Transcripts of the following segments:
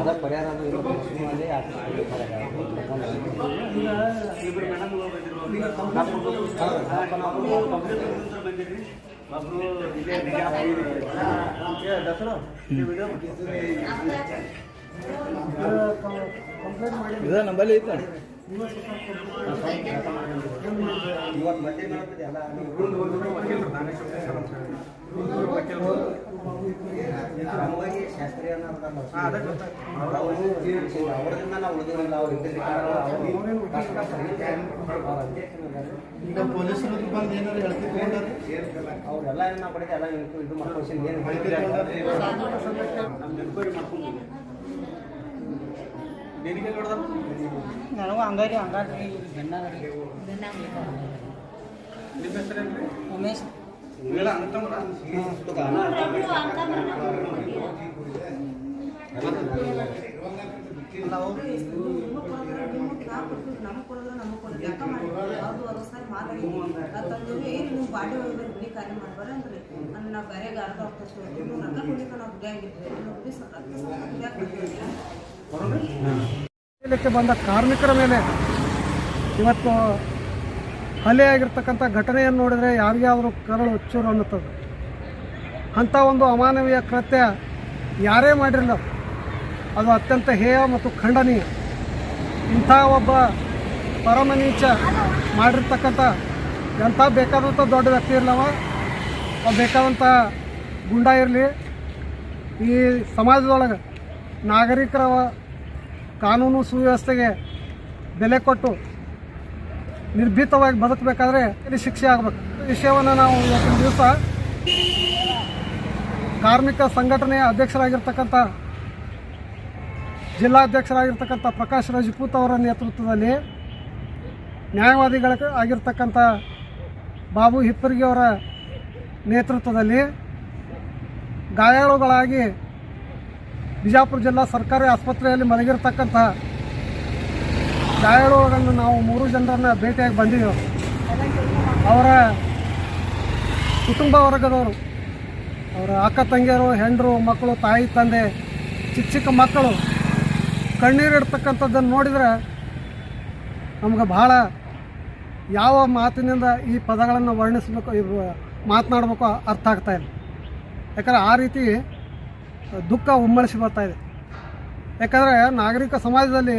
ಅದ ಪರಿಹಾರ ಅದು ಇರೋದೇ ನಂಬಲ್ಲಿ ಐತೆ. ಇವತ್ತು ಮಂದಿ ಮಾಡ್ತಿದ್ದೆ ಎಲ್ಲ ನಮಗಾಗಿ ಶಾಸ್ತ್ರೀಯ ಅವ್ರದಿಂದ ನಾವು ಉಳಿದಿರಲ್ಲ ಅವ್ರು ಈಗ ಪೊಲೀಸರು ಬಂದು ಏನಾರು ಅವ್ರೆಲ್ಲ ಏನು ಕಡೆಗೆ ಎಲ್ಲ ಇದು ಮಾಡ್ಕೊಂಡು ಏನು ನಮ್ಮ ಎನ್ಕ್ವೈರಿ ಮಾಡ್ಕೊಂಡು ನಿನಗೆ ಹಂಗಾರಿ ಹಂಗಾರಿ ಉಮೇಶ್ ಅಂತಂದ್ರ ನಮಗೆ ಕೊಡೋದು ನಮಗೆ ಕೊಡೋದು ಯಾಕ ಮಾಡಿದ್ರು ಅವ್ರದ್ದು ಅವ್ರ ಸರಿ ಏನು ನೀವು ಬಾಡಿ ಒಳಗೆ ಬಿಡಿ ಕಾರ್ಯ ಮಾಡ್ಬಾರ ಅಂದ್ರೆ ನನ್ನ ನಾವು ಬೇರೆ ಅರ್ಧ ಹೋಗ್ತಾ ನೀವು ರೊಕ್ಕ ಕೊಡ್ಲಿಕ್ಕೆ ನಾವು ನಾವು ಬಿಡಿ ಸ್ವಲ್ಪ ರೊಕ್ಕ ಇಲಾಖೆ ಬಂದ ಕಾರ್ಮಿಕರ ಮೇಲೆ ಇವತ್ತು ಹಲ್ಲೆ ಆಗಿರ್ತಕ್ಕಂಥ ಘಟನೆಯನ್ನು ನೋಡಿದರೆ ಯಾರಿಗಾದರೂ ಕರಳು ಚೂರು ಅನ್ನುತ್ತದೆ. ಅಂಥ ಒಂದು ಅಮಾನವೀಯ ಕೃತ್ಯ ಯಾರೇ ಮಾಡಿರಲ್ಲ ಅದು ಅತ್ಯಂತ ಹೇಯ ಮತ್ತು ಖಂಡನೀಯ. ಇಂಥ ಒಬ್ಬ ಪರಮ ನೀಚ ಮಾಡಿರ್ತಕ್ಕಂಥ ಎಂಥ ಬೇಕಾದಂಥ ದೊಡ್ಡ ವ್ಯಕ್ತಿ ಇರಲವ? ಅವ್ರು ಬೇಕಾದಂಥ ಗುಂಡ ಇರಲಿ. ಈ ಸಮಾಜದೊಳಗೆ ನಾಗರಿಕರ ಕಾನೂನು ಸುವ್ಯವಸ್ಥೆಗೆ ಬೆಲೆ ಕೊಟ್ಟು ನಿರ್ಭೀತವಾಗಿ ಬದುಕಬೇಕಾದ್ರೆ ಇಲ್ಲಿ ಶಿಕ್ಷೆ ಆಗಬೇಕು. ಈ ವಿಷಯವನ್ನು ನಾವು ಇವತ್ತಿನ ದಿವಸ ಕಾರ್ಮಿಕ ಸಂಘಟನೆಯ ಅಧ್ಯಕ್ಷರಾಗಿರ್ತಕ್ಕಂಥ ಜಿಲ್ಲಾಧ್ಯಕ್ಷರಾಗಿರ್ತಕ್ಕಂಥ ಪ್ರಕಾಶ್ ರಜಪೂತ್ ಅವರ ನೇತೃತ್ವದಲ್ಲಿ ನ್ಯಾಯವಾದಿಗಳ ಆಗಿರ್ತಕ್ಕಂಥ ಬಾಬು ಹಿಪ್ಪರಿಗೆ ಅವರ ನೇತೃತ್ವದಲ್ಲಿ ಗಾಯಾಳುಗಳಾಗಿ ಬಿಜಾಪುರ ಜಿಲ್ಲಾ ಸರ್ಕಾರಿ ಆಸ್ಪತ್ರೆಯಲ್ಲಿ ಮಲಗಿರ್ತಕ್ಕಂಥ ಗಾಯಾಳುಗಳನ್ನು ನಾವು ಮೂರು ಜನರನ್ನ ಭೇಟಿಯಾಗಿ ಬಂದಿದ್ದೆವು. ಅವರ ಕುಟುಂಬ ವರ್ಗದವರು, ಅವರ ಅಕ್ಕ ತಂಗಿಯರು, ಹೆಂಡರು, ಮಕ್ಕಳು, ತಾಯಿ, ತಂದೆ, ಚಿಕ್ಕ ಚಿಕ್ಕ ಮಕ್ಕಳು ಕಣ್ಣೀರಿಡ್ತಕ್ಕಂಥದ್ದನ್ನು ನೋಡಿದರೆ ನಮ್ಗೆ ಭಾಳ ಯಾವ ಮಾತಿನಿಂದ ಈ ಪದಗಳನ್ನು ವರ್ಣಿಸಬೇಕು ಮಾತನಾಡಬೇಕು ಅರ್ಥ ಆಗ್ತಾಯಿಲ್ಲ ಯಾಕಂದರೆ ಆ ರೀತಿ ದುಃಖ ಉಮ್ಮಳಿಸಿ ಬರ್ತಾ ಇದೆ. ಯಾಕಂದರೆ ನಾಗರಿಕ ಸಮಾಜದಲ್ಲಿ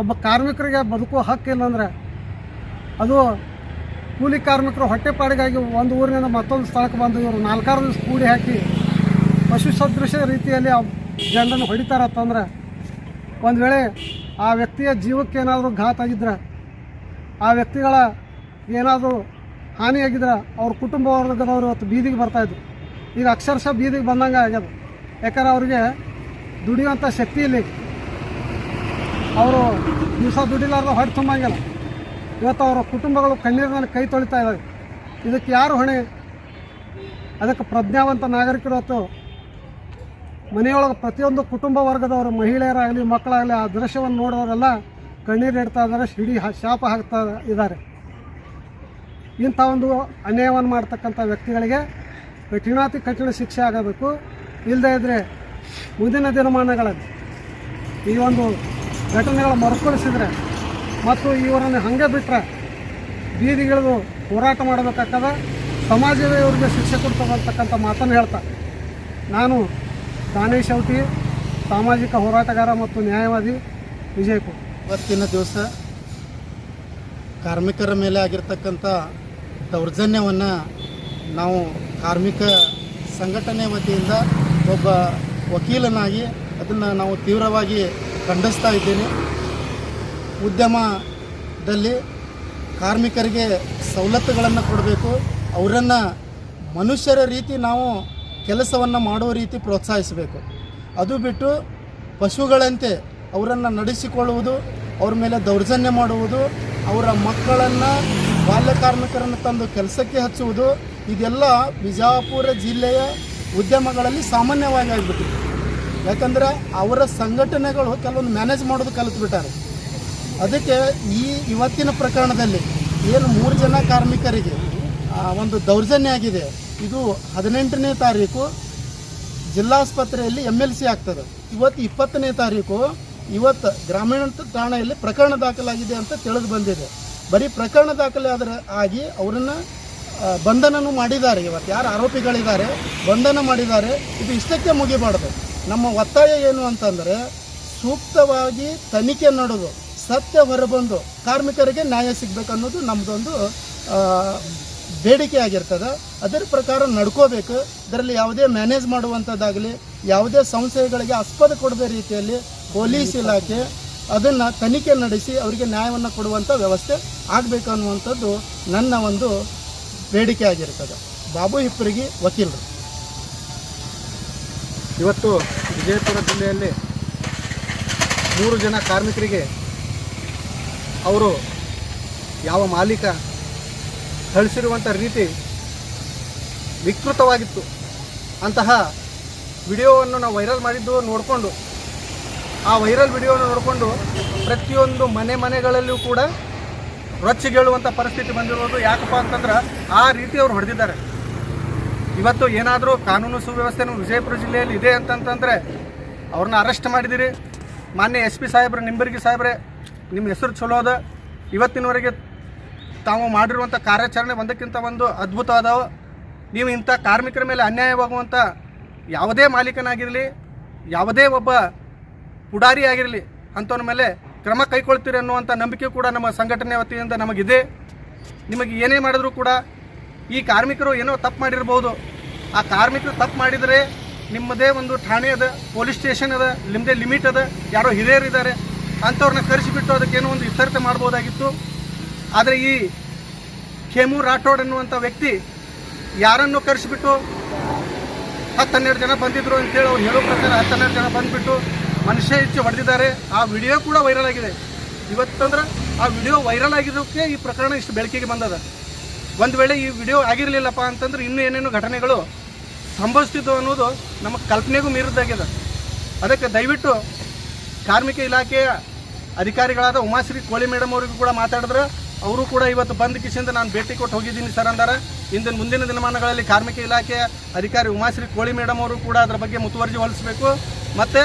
ಒಬ್ಬ ಕಾರ್ಮಿಕರಿಗೆ ಬದುಕುವ ಹಕ್ಕಿಲ್ಲ ಅಂದರೆ ಅದು ಕೂಲಿ ಕಾರ್ಮಿಕರು ಹೊಟ್ಟೆಪಾಡಿಗಾಗಿ ಒಂದು ಊರಿನಿಂದ ಮತ್ತೊಂದು ಸ್ಥಳಕ್ಕೆ ಬಂದು ಇವರು ನಾಲ್ಕಾರು ದಿವಸ ಕೂಡಿ ಹಾಕಿ ಪಶು ಸದೃಶ ರೀತಿಯಲ್ಲಿ ಆ ಜನರನ್ನು ಹೊಡಿತಾರತ್ತಂದ್ರೆ ಒಂದು ವೇಳೆ ಆ ವ್ಯಕ್ತಿಯ ಜೀವಕ್ಕೆ ಏನಾದರೂ ಘಾತ ಆಗಿದ್ರೆ, ಆ ವ್ಯಕ್ತಿಗಳ ಏನಾದರೂ ಹಾನಿಯಾಗಿದ್ರೆ ಅವ್ರ ಕುಟುಂಬ ವರ್ಗದವರು ಇವತ್ತು ಬೀದಿಗೆ ಬರ್ತಾಯಿದ್ರು ಈಗ ಅಕ್ಷರಶಃ ಬೀದಿಗೆ ಬಂದಂಗೆ ಆಗ್ಯದ. ಯಾಕಂದ್ರೆ ಅವ್ರಿಗೆ ದುಡಿಯುವಂಥ ಶಕ್ತಿ ಇಲ್ಲ ಅವರು ದಿವಸ ದುಡಿಲಾರ್ದ ಹೊಟ್ಟೆ ತುಂಬಂಗಿಲ್ಲ. ಇವತ್ತು ಅವರ ಕುಟುಂಬಗಳು ಕಣ್ಣೀರಿನಲ್ಲಿ ಕೈ ತೊಳಿತಾ ಇದ್ದಾವೆ ಇದಕ್ಕೆ ಯಾರು ಹೊಣೆ? ಅದಕ್ಕೆ ಪ್ರಜ್ಞಾವಂತ ನಾಗರಿಕರು ಅಥವಾ ಮನೆಯೊಳಗೆ ಪ್ರತಿಯೊಂದು ಕುಟುಂಬ ವರ್ಗದವರು, ಮಹಿಳೆಯರಾಗಲಿ, ಮಕ್ಕಳಾಗಲಿ, ಆ ದೃಶ್ಯವನ್ನು ನೋಡೋರೆಲ್ಲ ಕಣ್ಣೀರು ಇಡ್ತಾ ಇದ್ದಾರೆ ಶಿಡಿ ಶಾಪ ಹಾಕ್ತಾ ಇದ್ದಾರೆ. ಇಂಥ ಒಂದು ಅನ್ಯಾಯವನ್ನು ಮಾಡ್ತಕ್ಕಂಥ ವ್ಯಕ್ತಿಗಳಿಗೆ ಕಠಿಣಾತಿ ಕಠಿಣ ಶಿಕ್ಷೆ ಆಗಬೇಕು. ಇಲ್ಲದೇ ಇದ್ದರೆ ಮುಂದಿನ ದಿನಮಾನಗಳಲ್ಲಿ ಈ ಒಂದು ಘಟನೆಗಳು ಮರುಕಳಿಸಿದರೆ ಮತ್ತು ಇವರನ್ನು ಹಾಗೆ ಬಿಟ್ಟರೆ ಬೀದಿಗಿಳಿದು ಹೋರಾಟ ಮಾಡಬೇಕಾಗ್ತದೆ. ಸಮಾಜವೇ ಇವರಿಗೆ ಶಿಕ್ಷೆ ಕೊಡ್ತಕ್ಕಂಥ ಮಾತನ್ನು ಹೇಳ್ತಾ ನಾನು ದಾನೇಶ್ ಔಟಿ, ಸಾಮಾಜಿಕ ಹೋರಾಟಗಾರ ಮತ್ತು ನ್ಯಾಯವಾದಿ ವಿಜಯಪುರ. ಇವತ್ತಿನ ದಿವಸ ಕಾರ್ಮಿಕರ ಮೇಲೆ ಆಗಿರ್ತಕ್ಕಂಥ ದೌರ್ಜನ್ಯವನ್ನು ನಾವು ಕಾರ್ಮಿಕ ಸಂಘಟನೆ ವತಿಯಿಂದ ಒಬ್ಬ ವಕೀಲನಾಗಿ ಅದನ್ನು ನಾವು ತೀವ್ರವಾಗಿ ಖಂಡಿಸ್ತಾ ಇದ್ದೇನೆ. ಉದ್ಯಮದಲ್ಲಿ ಕಾರ್ಮಿಕರಿಗೆ ಸವಲತ್ತುಗಳನ್ನು ಕೊಡಬೇಕು, ಅವರನ್ನು ಮನುಷ್ಯರ ರೀತಿ ನಾವು ಕೆಲಸವನ್ನು ಮಾಡುವ ರೀತಿ ಪ್ರೋತ್ಸಾಹಿಸಬೇಕು. ಅದು ಬಿಟ್ಟು ಪಶುಗಳಂತೆ ಅವರನ್ನು ನಡೆಸಿಕೊಳ್ಳುವುದು, ಅವ್ರ ಮೇಲೆ ದೌರ್ಜನ್ಯ ಮಾಡುವುದು, ಅವರ ಮಕ್ಕಳನ್ನು ಬಾಲ್ಯ ಕಾರ್ಮಿಕರನ್ನು ತಂದು ಕೆಲಸಕ್ಕೆ ಹಚ್ಚುವುದು, ಇದೆಲ್ಲ ಬಿಜಾಪುರ ಜಿಲ್ಲೆಯ ಉದ್ಯಮಗಳಲ್ಲಿ ಸಾಮಾನ್ಯವಾಗಿ ಆಗಿಬಿಟ್ಟಿದೆ. ಯಾಕಂದರೆ ಅವರ ಸಂಘಟನೆಗಳು ಕೆಲವೊಂದು ಮ್ಯಾನೇಜ್ ಮಾಡೋದು ಕಲಿತ್ಬಿಟ್ಟಾರೆ. ಅದಕ್ಕೆ ಈ ಇವತ್ತಿನ ಪ್ರಕರಣದಲ್ಲಿ ಏನು ಮೂರು ಜನ ಕಾರ್ಮಿಕರಿಗೆ ಒಂದು ದೌರ್ಜನ್ಯ ಆಗಿದೆ. ಇದು ಹದಿನೆಂಟನೇ ತಾರೀಕು ಜಿಲ್ಲಾಸ್ಪತ್ರೆಯಲ್ಲಿ ಎಂ ಎಲ್ ಸಿ ಆಗ್ತದೆ. ಇವತ್ತು ಇಪ್ಪತ್ತನೇ ತಾರೀಕು, ಇವತ್ತು ಗ್ರಾಮೀಣ ಠಾಣೆಯಲ್ಲಿ ಪ್ರಕರಣ ದಾಖಲಾಗಿದೆ ಅಂತ ತಿಳಿದು ಬಂದಿದೆ. ಬರೀ ಪ್ರಕರಣ ದಾಖಲೆ ಆದರೆ ಆಗಿ ಅವರನ್ನು ಬಂಧನನೂ ಮಾಡಿದ್ದಾರೆ ಇವತ್ತು. ಯಾರು ಆರೋಪಿಗಳಿದ್ದಾರೆ, ಬಂಧನ ಮಾಡಿದ್ದಾರೆ, ಇದು ಇಷ್ಟಕ್ಕೆ ಮುಗಿಬಾರ್ದು. ನಮ್ಮ ಒತ್ತಾಯ ಏನು ಅಂತಂದರೆ, ಸೂಕ್ತವಾಗಿ ತನಿಖೆ ನಡೆದು, ಸತ್ಯ ಹೊರಬಂದು ಕಾರ್ಮಿಕರಿಗೆ ನ್ಯಾಯ ಸಿಗಬೇಕನ್ನೋದು ನಮ್ಮದೊಂದು ಬೇಡಿಕೆ ಆಗಿರ್ತದೆ. ಅದರ ಪ್ರಕಾರ ನಡ್ಕೋಬೇಕು. ಇದರಲ್ಲಿ ಯಾವುದೇ ಮ್ಯಾನೇಜ್ ಮಾಡುವಂಥದ್ದಾಗಲಿ, ಯಾವುದೇ ಸಂಸ್ಥೆಗಳಿಗೆ ಆಸ್ಪದ ಕೊಡದ ರೀತಿಯಲ್ಲಿ ಪೊಲೀಸ್ ಇಲಾಖೆ ಅದನ್ನು ತನಿಖೆ ನಡೆಸಿ, ಅವರಿಗೆ ನ್ಯಾಯವನ್ನು ಕೊಡುವಂಥ ವ್ಯವಸ್ಥೆ ಆಗಬೇಕು ಅನ್ನುವಂಥದ್ದು ನನ್ನ ಒಂದು ಬೇಡಿಕೆ ಆಗಿರ್ತದೆ. ಬಾಬು ಹಿಪ್ಪರಿಗೆ ವಕೀಲರು. ಇವತ್ತು ವಿಜಯಪುರ ಜಿಲ್ಲೆಯಲ್ಲಿ ಮೂರು ಜನ ಕಾರ್ಮಿಕರಿಗೆ ಅವರು ಯಾವ ಮಾಲೀಕ ಥಳಿಸಿರುವಂಥ ರೀತಿ ವಿಕೃತವಾಗಿತ್ತು. ಅಂತಹ ವಿಡಿಯೋವನ್ನು ನಾವು ವೈರಲ್ ಮಾಡಿದ್ದು ನೋಡಿಕೊಂಡು, ಆ ವೈರಲ್ ವಿಡಿಯೋನ ನೋಡಿಕೊಂಡು ಪ್ರತಿಯೊಂದು ಮನೆ ಮನೆಗಳಲ್ಲೂ ಕೂಡ ರೊಚ್ಚಿಗೇಳುವಂಥ ಪರಿಸ್ಥಿತಿ ಬಂದಿರೋದು ಯಾಕಪ್ಪ ಅಂತಂದ್ರೆ ಆ ರೀತಿ ಅವ್ರು ಹೊಡೆದಿದ್ದಾರೆ. ಇವತ್ತು ಏನಾದರೂ ಕಾನೂನು ಸುವ್ಯವಸ್ಥೆ ವಿಜಯಪುರ ಜಿಲ್ಲೆಯಲ್ಲಿ ಇದೆ ಅಂತಂತಂದರೆ ಅವ್ರನ್ನ ಅರೆಸ್ಟ್ ಮಾಡಿದಿರಿ. ಮಾನ್ಯ ಎಸ್ ಪಿ ಸಾಹೇಬ್ರೆ, ನಿಂಬರ್ಗಿ ಸಾಹೇಬ್ರೆ, ನಿಮ್ಮ ಹೆಸರು ಚಲೋ ಅದ. ಇವತ್ತಿನವರೆಗೆ ತಾವು ಮಾಡಿರುವಂಥ ಕಾರ್ಯಾಚರಣೆ ಒಂದಕ್ಕಿಂತ ಒಂದು ಅದ್ಭುತ ಅದಾವ. ನೀವು ಇಂಥ ಕಾರ್ಮಿಕರ ಮೇಲೆ ಅನ್ಯಾಯವಾಗುವಂಥ ಯಾವುದೇ ಮಾಲೀಕನಾಗಿರಲಿ, ಯಾವುದೇ ಒಬ್ಬ ಪುಡಾರಿ ಆಗಿರಲಿ, ಅಂಥವ್ರ ಮೇಲೆ ಕ್ರಮ ಕೈಗೊಳ್ತೀರಿ ಅನ್ನುವಂಥ ನಂಬಿಕೆ ಕೂಡ ನಮ್ಮ ಸಂಘಟನೆ ವತಿಯಿಂದ ನಮಗಿದೆ. ನಿಮಗೆ ಏನೇ ಮಾಡಿದರೂ ಕೂಡ ಈ ಕಾರ್ಮಿಕರು ಏನೋ ತಪ್ಪು ಮಾಡಿರ್ಬೋದು. ಆ ಕಾರ್ಮಿಕರು ತಪ್ಪು ಮಾಡಿದರೆ ನಿಮ್ಮದೇ ಒಂದು ಠಾಣೆ ಅದ, ಪೊಲೀಸ್ ಸ್ಟೇಷನ್ ಅದ ನಿಮ್ಮದೇ ಲಿಮಿಟ್ ಅದ, ಯಾರೋ ಹಿರಿಯರಿದ್ದಾರೆ ಅಂಥವ್ರನ್ನ ಕರೆಸಿಬಿಟ್ಟು ಅದಕ್ಕೇನೋ ಒಂದು ಇತ್ತರ್ಥ ಮಾಡ್ಬೋದಾಗಿತ್ತು. ಆದರೆ ಈ ಖೇಮು ರಾಠೋಡ್ ಅನ್ನುವಂಥ ವ್ಯಕ್ತಿ ಯಾರನ್ನು ಕರೆಸಿಬಿಟ್ಟು ಹತ್ತು ಹನ್ನೆರಡು ಜನ ಬಂದಿದ್ರು ಅಂತೇಳಿ ಅವ್ರು ಹೇಳೋ ಪ್ರಕಾರ ಹತ್ತು ಹನ್ನೆರಡು ಜನ ಬಂದುಬಿಟ್ಟು ಮನುಷ್ಯ ಹೆಚ್ಚು ಹೊಡೆದಿದ್ದಾರೆ. ಆ ವಿಡಿಯೋ ಕೂಡ ವೈರಲ್ ಆಗಿದೆ. ಇವತ್ತಂದ್ರೆ ಆ ವಿಡಿಯೋ ವೈರಲ್ ಆಗಿರೋಕ್ಕೆ ಈ ಪ್ರಕರಣ ಇಷ್ಟು ಬೆಳಕಿಗೆ ಬಂದದ. ಒಂದು ವೇಳೆ ಈ ವಿಡಿಯೋ ಆಗಿರಲಿಲ್ಲಪ್ಪ ಅಂತಂದ್ರೆ ಇನ್ನೂ ಏನೇನು ಘಟನೆಗಳು ಸಂಭವಿಸ್ತಿದ್ದು ಅನ್ನೋದು ನಮ್ಮ ಕಲ್ಪನೆಗೂ ಮೀರಿದ್ದಾಗಿದೆ. ಅದಕ್ಕೆ ದಯವಿಟ್ಟು ಕಾರ್ಮಿಕ ಇಲಾಖೆಯ ಅಧಿಕಾರಿಗಳಾದ ಉಮಾಶ್ರೀ ಕೋಳಿ ಮೇಡಮ್ ಅವರಿಗೂ ಕೂಡ ಮಾತಾಡಿದ್ರೆ. ಅವರು ಕೂಡ ಇವತ್ತು ಬಂದ ಕಿಶಿಂದ ನಾನು ಭೇಟಿ ಕೊಟ್ಟು ಹೋಗಿದ್ದೀನಿ ಸರ್ ಅಂದರೆ. ಇಂದಿನ ಮುಂದಿನ ದಿನಮಾನಗಳಲ್ಲಿ ಕಾರ್ಮಿಕ ಇಲಾಖೆಯ ಅಧಿಕಾರಿ ಉಮಾಶ್ರೀ ಕೋಳಿ ಮೇಡಮ್ ಅವರು ಕೂಡ ಅದರ ಬಗ್ಗೆ ಮುತುವರ್ಜಿ ವಹಿಸಬೇಕು ಮತ್ತು